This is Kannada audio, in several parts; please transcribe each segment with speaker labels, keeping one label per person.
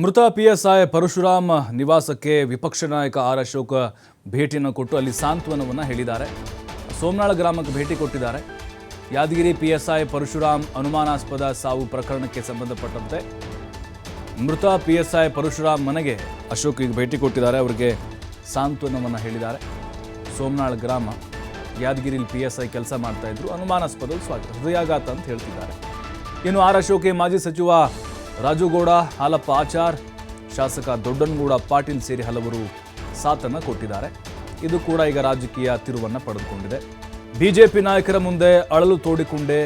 Speaker 1: ಮೃತ ಪಿಎಸ್ಐ ಪರಶುರಾಮ್ ನಿವಾಸಕ್ಕೆ ವಿಪಕ್ಷ ನಾಯಕ ಆರ್ ಅಶೋಕ್ ಭೇಟಿಯನ್ನು ಕೊಟ್ಟು ಅಲ್ಲಿ ಸಾಂತ್ವನವನ್ನು ಹೇಳಿದ್ದಾರೆ. ಸೋಮನಾಳ ಗ್ರಾಮಕ್ಕೆ ಭೇಟಿ ಕೊಟ್ಟಿದ್ದಾರೆ. ಯಾದಗಿರಿ ಪಿಎಸ್ಐ ಪರಶುರಾಮ್ ಅನುಮಾನಾಸ್ಪದ ಸಾವು ಪ್ರಕರಣಕ್ಕೆ ಸಂಬಂಧಪಟ್ಟಂತೆ ಮೃತ ಪಿಎಸ್ಐ ಪರಶುರಾಮ್ ಮನೆಗೆ ಅಶೋಕ್ ಈಗ ಭೇಟಿ ಕೊಟ್ಟಿದ್ದಾರೆ. ಅವರಿಗೆ ಸಾಂತ್ವನವನ್ನು ಹೇಳಿದ್ದಾರೆ. ಸೋಮನಾಳ ಗ್ರಾಮ ಯಾದಗಿರಿಲಿ ಪಿ ಎಸ್ ಐ ಕೆಲಸ ಮಾಡ್ತಾ ಇದ್ರು. ಅನುಮಾನಾಸ್ಪದ ಸ್ವಾಗತ, ಹೃದಯಾಘಾತ ಅಂತ ಹೇಳ್ತಿದ್ದಾರೆ. ಇನ್ನು ಆರ್ ಅಶೋಕ್ಗೆ ಮಾಜಿ ಸಚಿವ ರಾಜುಗೌಡ, ಹಾಲಪ್ಪ ಆಚಾರ್, ಶಾಸಕ ದೊಡ್ಡನಗೌಡ ಪಾಟೀಲ್ ಸೇರಿ ಹಲವರು ಸಾಥನ್ನು ಕೊಟ್ಟಿದ್ದಾರೆ. ಇದು ಕೂಡ ಈಗ ರಾಜಕೀಯ ತಿರುವನ್ನು ಪಡೆದುಕೊಂಡಿದೆ. ಬಿಜೆಪಿ ನಾಯಕರ ಮುಂದೆ ಅಳಲು ತೋಡಿಕೊಂಡೆ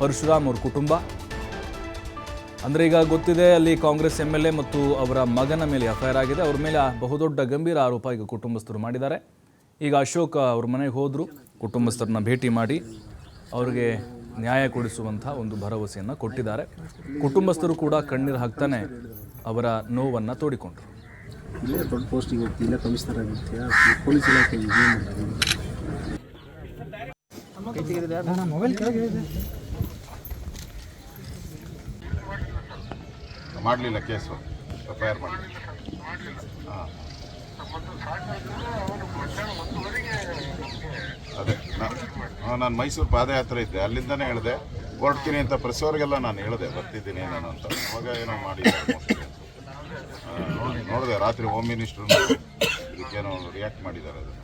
Speaker 1: ಪರಶುರಾಮ್ ಅವ್ರ ಕುಟುಂಬ. ಅಂದರೆ ಈಗ ಗೊತ್ತಿದೆ, ಅಲ್ಲಿ ಕಾಂಗ್ರೆಸ್ ಎಂ ಎಲ್ ಎ ಮತ್ತು ಅವರ ಮಗನ ಮೇಲೆ ಎಫ್ಐಆರ್ ಆಗಿದೆ. ಅವ್ರ ಮೇಲೆ ಬಹುದೊಡ್ಡ ಗಂಭೀರ ಆರೋಪ ಈಗ ಕುಟುಂಬಸ್ಥರು ಮಾಡಿದ್ದಾರೆ. ಈಗ ಅಶೋಕ್ ಅವ್ರ ಮನೆಗೆ ಹೋದರು. ಕುಟುಂಬಸ್ಥರನ್ನ ಭೇಟಿ ಮಾಡಿ ಅವ್ರಿಗೆ ನ್ಯಾಯ ಕೊಡಿಸುವಂಥ ಒಂದು ಭರವಸೆಯನ್ನು ಕೊಟ್ಟಿದ್ದಾರೆ. ಕುಟುಂಬಸ್ಥರು ಕೂಡ ಕಣ್ಣೀರು ಹಾಕ್ತಾನೆ ಅವರ ನೋವನ್ನು ತೋಡಿಕೊಂಡ್ರು.
Speaker 2: ಇಲ್ಲೇ ದೊಡ್ಡ ಪೋಸ್ಟಿಗೆ ಹೋಗ್ತಿ ಇಲ್ಲೇ ಕಮಿಷನರ್ ಆಗಿರ್ತೀಯ ಪೊಲೀಸ್ ಇಲಾಖೆ ಏನು ಮಾಡೋದು
Speaker 3: ಮಾಡಲಿಲ್ಲ ಕೇಸು ಎಫ್ ಐ ಆರ್ ಮಾಡಲಿಲ್ಲ. ಹಾಂ. ಅದೇ ನಾನು ಮೈಸೂರು ಪಾದಯಾತ್ರೆ ಇದ್ದೆ. ಅಲ್ಲಿಂದನೇ ಹೇಳಿದೆ, ಹೊರಡ್ತೀನಿ ಅಂತ ಪ್ರೆಸ್ಸವ್ರಿಗೆಲ್ಲ ನಾನು ಹೇಳಿದೆ. ಬರ್ತಿದ್ದೀನಿ ನಾನು ಅಂತ. ಅವಾಗ ಏನೋ ಮಾಡಿ ನೋಡಿದೆ, ರಾತ್ರಿ ಹೋಮ್ ಮಿನಿಸ್ಟ್ರು ಇದಕ್ಕೇನೋ ರಿಯಾಕ್ಟ್ ಮಾಡಿದ್ದಾರೆ ಅದನ್ನು.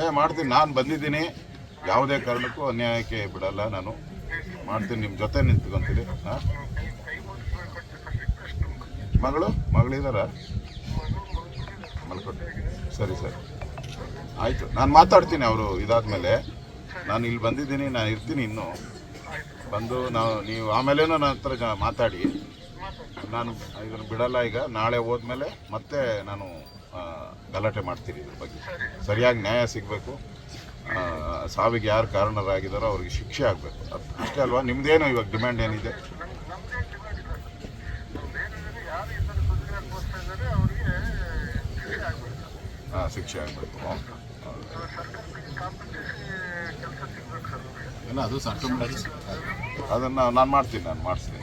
Speaker 3: ಏ, ಮಾಡ್ತೀನಿ. ನಾನು ಬಂದಿದ್ದೀನಿ. ಯಾವುದೇ ಕಾರಣಕ್ಕೂ ಅನ್ಯಾಯಕ್ಕೆ ಬಿಡಲ್ಲ ನಾನು. ಮಾಡ್ತೀನಿ. ನಿಮ್ಮ ಜೊತೆ ನಿಂತ್ಕೊಂತೀನಿ. ಹಾಂ? ಮಗಳು? ಮಗಳಿದಾರ? ಮಲ್ಕೊಟ್ಟೆ. ಸರಿ ಸರಿ. ಆಯಿತು. ನಾನು ಮಾತಾಡ್ತೀನಿ ಅವರು ಇದಾದಮೇಲೆ. ನಾನು ಇಲ್ಲಿ ಬಂದಿದ್ದೀನಿ, ನಾನು ಇರ್ತೀನಿ ಇನ್ನೂ. ಬಂದು ನಾವು, ನೀವು ಆಮೇಲೆ ನನ್ನ ಹತ್ರ ಮಾತಾಡಿ. ನಾನು ಇದನ್ನು ಬಿಡಲ್ಲ ಈಗ. ನಾಳೆ ಹೋದ್ಮೇಲೆ ಮತ್ತೆ ನಾನು ಗಲಾಟೆ ಮಾಡ್ತೀನಿ ಇದ್ರ ಬಗ್ಗೆ. ಸರಿಯಾಗಿ ನ್ಯಾಯ ಸಿಗಬೇಕು. ಸಾವಿಗೆ ಯಾರು ಕಾರಣರಾಗಿದ್ದಾರೋ ಅವ್ರಿಗೆ ಶಿಕ್ಷೆ ಆಗಬೇಕು. ಅಷ್ಟೇ ಅಲ್ವಾ? ನಿಮ್ದೇನು ಇವಾಗ ಡಿಮ್ಯಾಂಡ್ ಏನಿದೆ ಹಾಂ ಶಿಕ್ಷೆ ಆಗಬೇಕು ಇಲ್ಲ ಅದು ಸರ್ಕಮ್ ಅದನ್ನು ನಾನು ಮಾಡ್ತೀನಿ ನಾನು ಮಾಡಿಸ್ತೀನಿ